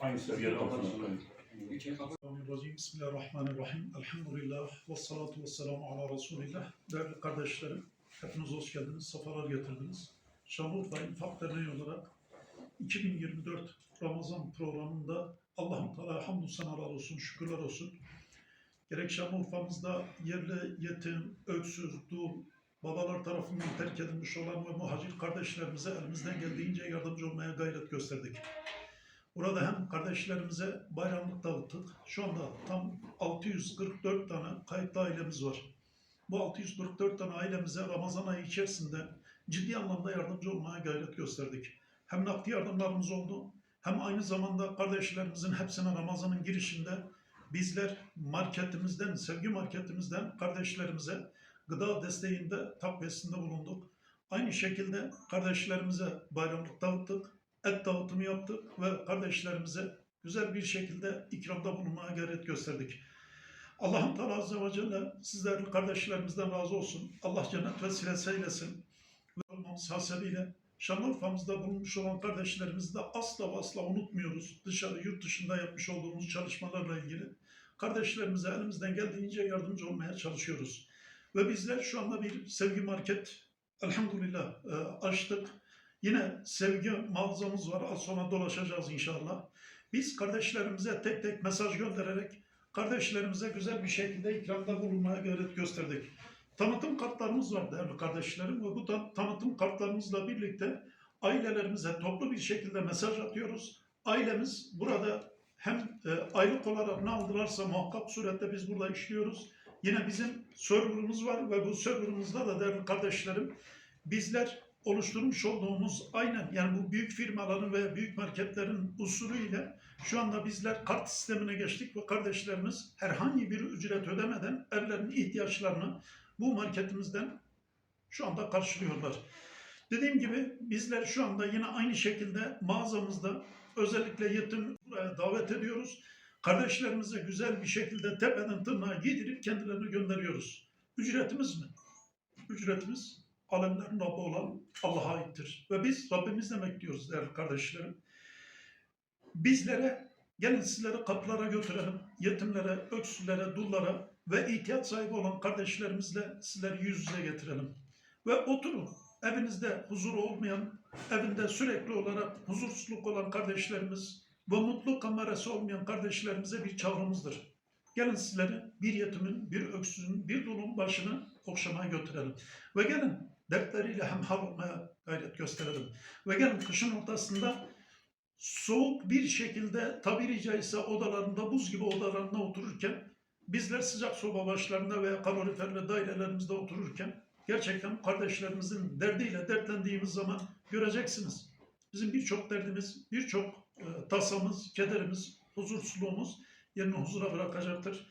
Aynı seviyede olsun. Bismillahirrahmanirrahim. Elhamdülillah. Ve salatu ve selamu ala Resulillah. Değerli kardeşlerim, hepiniz hoş geldiniz, sefalar getirdiniz. Şanlıurfa İnfak Derneği olarak 2024 Ramazan programında Allah'ın Teala hamdü senalar olsun, şükürler olsun. Gerek Şanlıurfa'mızda yerli, yetim, öksüz, dul, babalar tarafından terk edilmiş olan ve muhacir kardeşlerimize elimizden geldiğince yardımcı olmaya gayret gösterdik. Burada hem kardeşlerimize bayramlık dağıttık. Şu anda tam 644 tane kayıtlı ailemiz var. Bu 644 tane ailemize Ramazan ayı içerisinde ciddi anlamda yardımcı olmaya gayret gösterdik. Hem nakdi yardımlarımız oldu hem aynı zamanda kardeşlerimizin hepsine Ramazan'ın girişinde bizler marketimizden, sevgi marketimizden kardeşlerimize gıda desteğinde takviyesinde bulunduk. Aynı şekilde kardeşlerimize bayramlık dağıttık et dağıtımı yaptık ve kardeşlerimize güzel bir şekilde ikramda bulunmaya gayret gösterdik. Allah'ın Teala Azze ve Celle sizlerin kardeşlerimizden razı olsun. Allah cennet vesilesi eylesin. Ve olmamız hasebiyle Şanlıurfa'mızda bulunmuş olan kardeşlerimizi de asla ve asla unutmuyoruz. Dışarı, yurt dışında yapmış olduğumuz çalışmalarla ilgili kardeşlerimize elimizden geldiğince yardımcı olmaya çalışıyoruz. Ve bizler şu anda bir sevgi market elhamdülillah e, açtık. Yine sevgi mağazamız var. Az sonra dolaşacağız inşallah. Biz kardeşlerimize tek tek mesaj göndererek kardeşlerimize güzel bir şekilde ikramda bulunmaya gayret gösterdik. Tanıtım kartlarımız var değerli kardeşlerim ve bu ta- tanıtım kartlarımızla birlikte ailelerimize toplu bir şekilde mesaj atıyoruz. Ailemiz burada hem e, aylık olarak ne aldılarsa muhakkak surette biz burada işliyoruz. Yine bizim serverımız var ve bu serverımızda da değerli kardeşlerim bizler oluşturmuş olduğumuz aynen yani bu büyük firmaların ve büyük marketlerin usulüyle şu anda bizler kart sistemine geçtik ve kardeşlerimiz herhangi bir ücret ödemeden evlerinin ihtiyaçlarını bu marketimizden şu anda karşılıyorlar. Dediğim gibi bizler şu anda yine aynı şekilde mağazamızda özellikle yetim buraya davet ediyoruz. Kardeşlerimize güzel bir şekilde tepeden tırnağa giydirip kendilerini gönderiyoruz. Ücretimiz mi? Ücretimiz alemlerin Rabbi olan Allah'a aittir. Ve biz Rabbimizle bekliyoruz değerli kardeşlerim. Bizlere, gelin sizleri kapılara götürelim. Yetimlere, öksüzlere, dullara ve ihtiyaç sahibi olan kardeşlerimizle sizleri yüz yüze getirelim. Ve oturun. Evinizde huzur olmayan, evinde sürekli olarak huzursuzluk olan kardeşlerimiz ve mutlu kamerası olmayan kardeşlerimize bir çağrımızdır. Gelin sizleri bir yetimin, bir öksüzün, bir dulun başını okşamaya götürelim. Ve gelin dertleriyle hemhal olmaya gayret gösterelim. Ve gelin kışın ortasında soğuk bir şekilde tabiri caizse odalarında buz gibi odalarında otururken bizler sıcak soba başlarında veya kaloriferli dairelerimizde otururken gerçekten kardeşlerimizin derdiyle dertlendiğimiz zaman göreceksiniz. Bizim birçok derdimiz, birçok e, tasamız, kederimiz, huzursuzluğumuz yerini huzura bırakacaktır.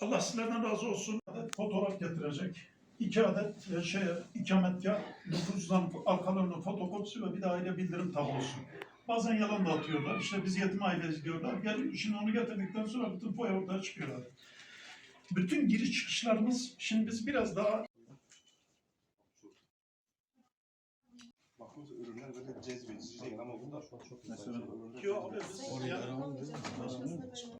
Allah sizlerden razı olsun. Fotoğraf getirecek. İki adet e, şey, ikametgah, nüfusdan arkalarının fotokopisi ve bir de aile bildirim tablosu. Bazen yalan da atıyorlar. İşte biz yetim aileyiz diyorlar. Gel, şimdi onu getirdikten sonra bütün foya ortaya çıkıyorlar. Bütün giriş çıkışlarımız, şimdi biz biraz daha Bakıyoruz ürünler böyle cezbedici değil ama burada mesela ürünler Yok,